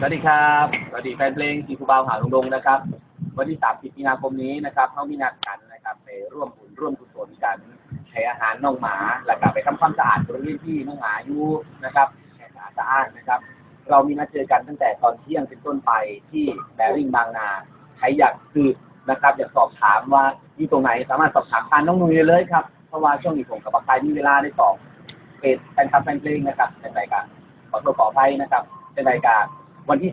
สวัสดีครับ สวัสดีแฟนเพลงสีคูบาวหาลงดงนะครับ วันที่ 30 มีนาคมนี้นะครับเขามีนัดกันนะครับไปร่วมบุญร่วมกุศลกันให้อาหารน้องหมาแล้วก็ไปทำความสะอาดบริเวณที่น้องหมาอยู่นะครับให้สะอาดสะอาดนะครับ เรามีนัดเจอกันตั้งแต่ตอนเที่ยงเป็นต้นไปที่แบริ่งบางนาใครอยากสืบนะครับ อยากสอบถามว่าอยู่ตรงไหนสามารถสอบถามผ่านน้องนุ้ยได้เลยครับเพราะว่าช่วงนี้ผมกับปากไทยมีเวลาได้สอบเป็นแฟนคลับแฟนเพลงนะครับในรายการขอโทษขออภัยนะครับในรายการ วันที่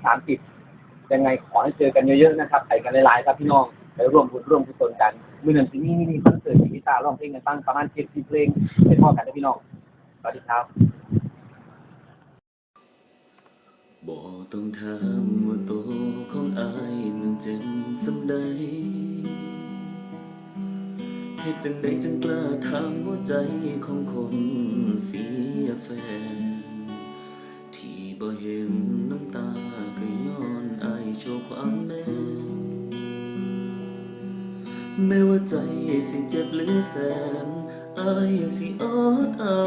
30ยังไงขอให้เจอกันเยอะๆนะครับไปกันหลายๆครับพี่น้องไปร่วมบุญร่วมกุศลกันมือหนึ่งที่นี่นี่คอนเสิร์ตที่พิตาร้องเพลงกันตั้งประมาณเจ็ดสิบเพลงเป็นพ่อกันนะพี่น้องสวัสดีครับบ่ต้องถามว่าโตของอายมันเจ็บสำใดเหตุจังใดจังกล้าถามหัวใจของคนเสียแฟน บ่เห็นน้ำตาก็ย้อนอายโชว์ความแม่แม้ว่าใจสิเจ็บหลือแสนอายสิออดเอา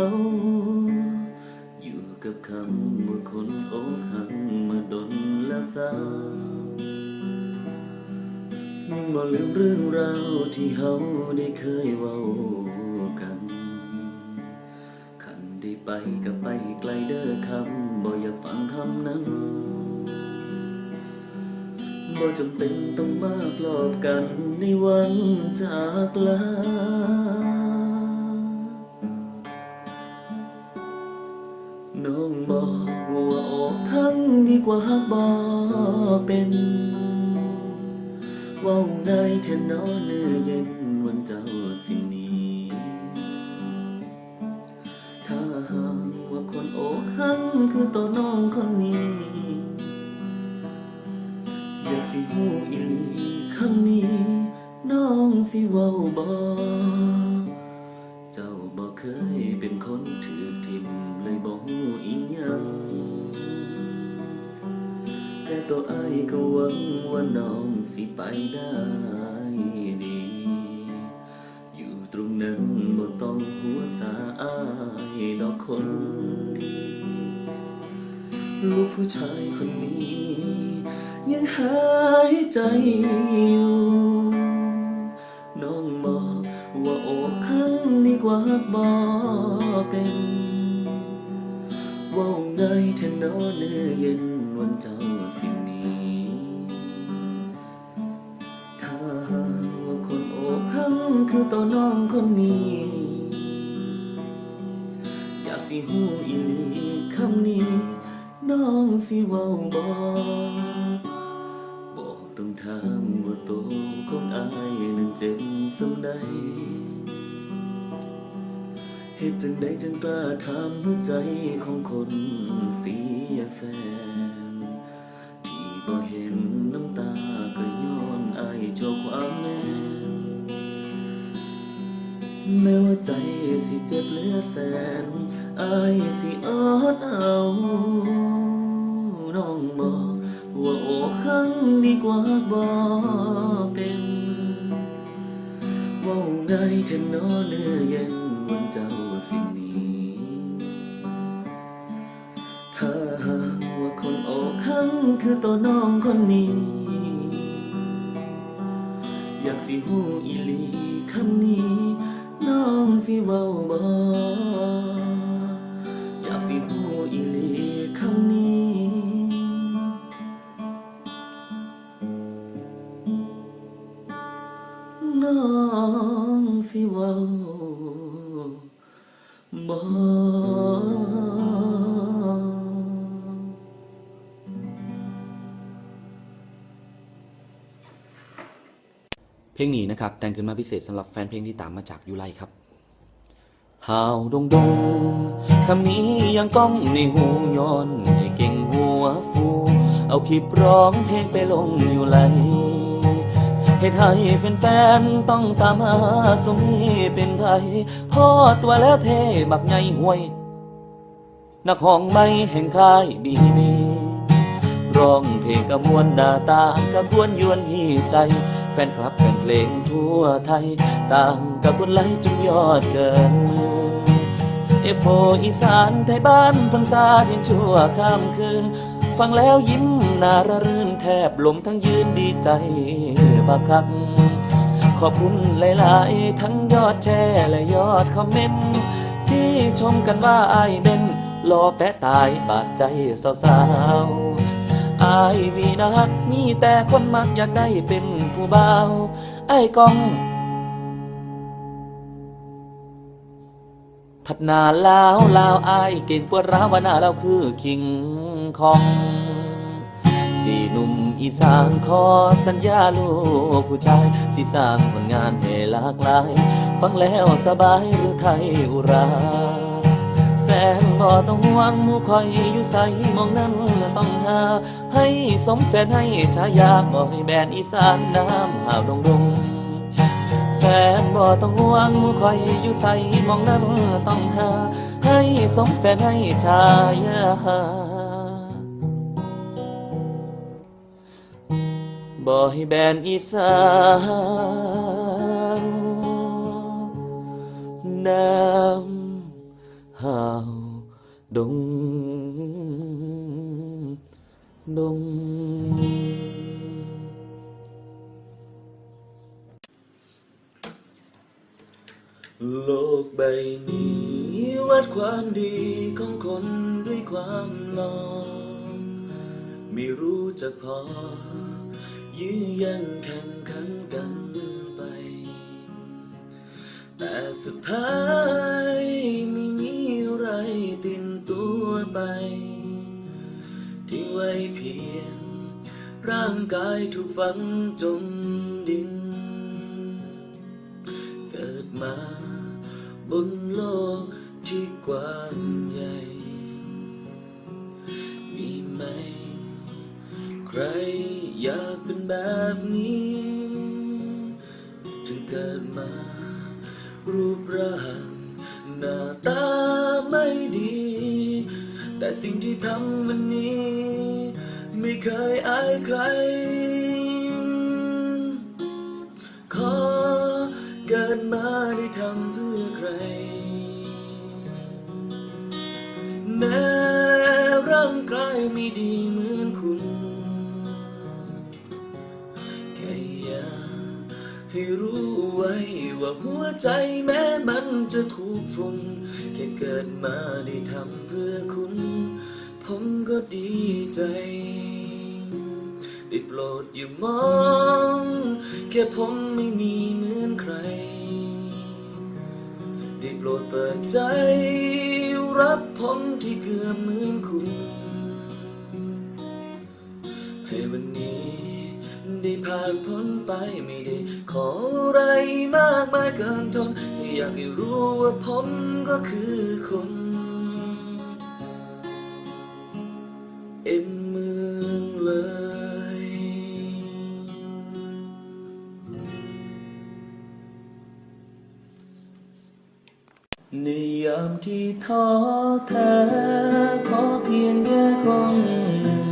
อยู่กับคำว่าคนโอกหักมาดนแล้วสายังบ่ลืมเรื่องราวที่เฮาได้เคยเว้ากัน ไปก็ไปไกลเด้อคำบ่อยากฟังคำนั้นบ่จำเป็นต้องมาปลอบกันในวันจากลาน้องบอกว่าออกทั้งดีกว่าหากบอกเป็นว่าง่ายแทนนอนเนื้อเย็นวันเจ้าสิ คือตัวน้องคนนี้อยากสิหูอีหลีคำนี้ น้องสิเว้าบอกเจ้าบ่เคยเป็นคนถือทิมเลยบ่ฮู้อีหยังแต่ตัวอ้ายก็หวังว่าน้องสิไปได้ดีอยู่ตรงนั้นบ่ต้องหัวสาอายดอกคน ลูกผู้ชายคนนี้ ยังหายใจอยู่ น้องบอกว่าโอกหักดีกว่าบอกเป็นว่าไง่ายแทนอนเนื้อเย็นวันเจ้าสิ่งนี้ถ้าหากว่าคนอกหักคือตัวน้องคนนี้อยากสิหูอีลีคำนี้ น้องสิเว้าบอกบอกต้องถามว่าโตวของอายนั้นเจ็บสำใดเหตุจังใดจังกล้าถามหัวใจของคนเสียแฟน ที่บ่เห็นน้ำตาก็ย้อนอายโชว์ความ แม้ว่าใจสิเจ็บเหลือแสนอายสิอดเอาน้องบอกว่าโอกหักดีกว่าบอกเป็นว่าไง่ายแทนอนเนื้อเย็นวันเจ้าสิ่งนี้ถ้าหากว่าคนโอกหักคือตัวน้องคนนี้ อยากสิหูอีลีคำนี้ สิเว้าบ่อยากสิหูอีหลีคำนี้ น้องสิเว้าบ่เพลงนี้นะครับแต่งขึ้นมาพิเศษสำหรับแฟนเพลงที่ตามมาจากยูไลครับ หาวดงดงคำนี้ยังก้องในหูย้อนให้เก่งหัวฟู เอาคลิปร้องเพลงไปลงอยู่ไลเหตุให้แฟนๆต้องตามหาสมีเป็นไทยพ่อตัวแล้วเทบักใหญ่ห่วย นักห้องไม่แห่งค่ายบีบีร้องเพลงกระมวลหน้าตากระกวนยวนที่ใจ แฟนคลับแฟนเพลงทั่วไทย ต่างกับคนไลค์จนยอดเกินมื่นเอฟโฟอีสานไทยบ้านพังซาเพียงชั่วข้ามคืน ฟังแล้วยิ้มนาระรื่นแทบลมทั้งยืนดีใจบักคัก ขอบคุณหลายๆ ทั้งยอดแชร์และยอดคอมเมนต์ที่ชมกันว่าไอเป็นรอแปะตายบาดใจสาวๆอวีนักมีแต่คนมักอยากได้เป็นผู้บ่าวไอกอง พัดนาลาวลาวอายเก่งปวดร้าวว่าหน้าเราคือคิงคอง สี่หนุ่มอีสานขอสัญญาลูกผู้ชาย สิสร้างผลงานให้หลากหลาย ฟังแล้วสบายหรือไทยอุรา แฟนบ่ต้องห่วงหมู่คอยอยู่ใสมองนั้นต้องหา ให้สมแฟนให้ฉายาบ่ให้แบนอีสานน้ำหาวดงดง แฟนบ่ต้องห่วงคอยอยู่ใส่มองนั้นต้องหา ให้สมแฟนให้ฉายาบ่ให้แบนอีสานน้ำหาวดง โลกใบนี้วัดความดีของคนด้วยความหลอไม่รู้จะพอ ยื้อแยังแข่งขันกันไป แต่สุดท้ายไม่มีอะไรติดตัวไปทิ้งไว้เพียง ร่างกายถูกฝังจมดิน รอยากเป็นแบบนี้ถึงเกิดมา รูปร่างหน้าตาไม่ดี แต่สิ่งที่ทำวันนี้ ไม่เคยอายใคร ขอเกิดมาได้ทำเพื่อใคร แม้ร่างกายไม่ดี ไว้ว่าหัวใจแม้มันจะคูฝุ่นแค่เกิดมาได้ทำเพื่อคุณ ผมก็ดีใจ ได้โปรดอย่ามอง แค่ผมไม่มีเหมือนใคร ได้โปรดเปิดใจ รับผมที่เกือบเหมือนคุณให้วันนี้ ได้ผ่านพ้นไปไม่ได้ ขออะไรมากมายเกินทนอยากให้รู้ว่าผมก็คือคนเอ็มเมืองเลยในยามที่ท้อแท้ขอเพียงแค่คนหนึ่ง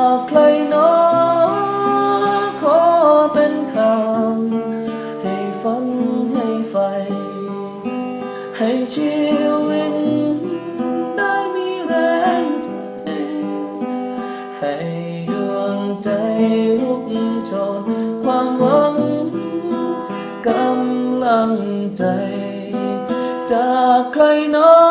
จากใครหนอขอเป็นทางให้ฝันให้ไฟ ให้ชีวิตได้มีแรงใจให้ดวงใจลุกโชนความหวังกำลังใจ จากใครหนอ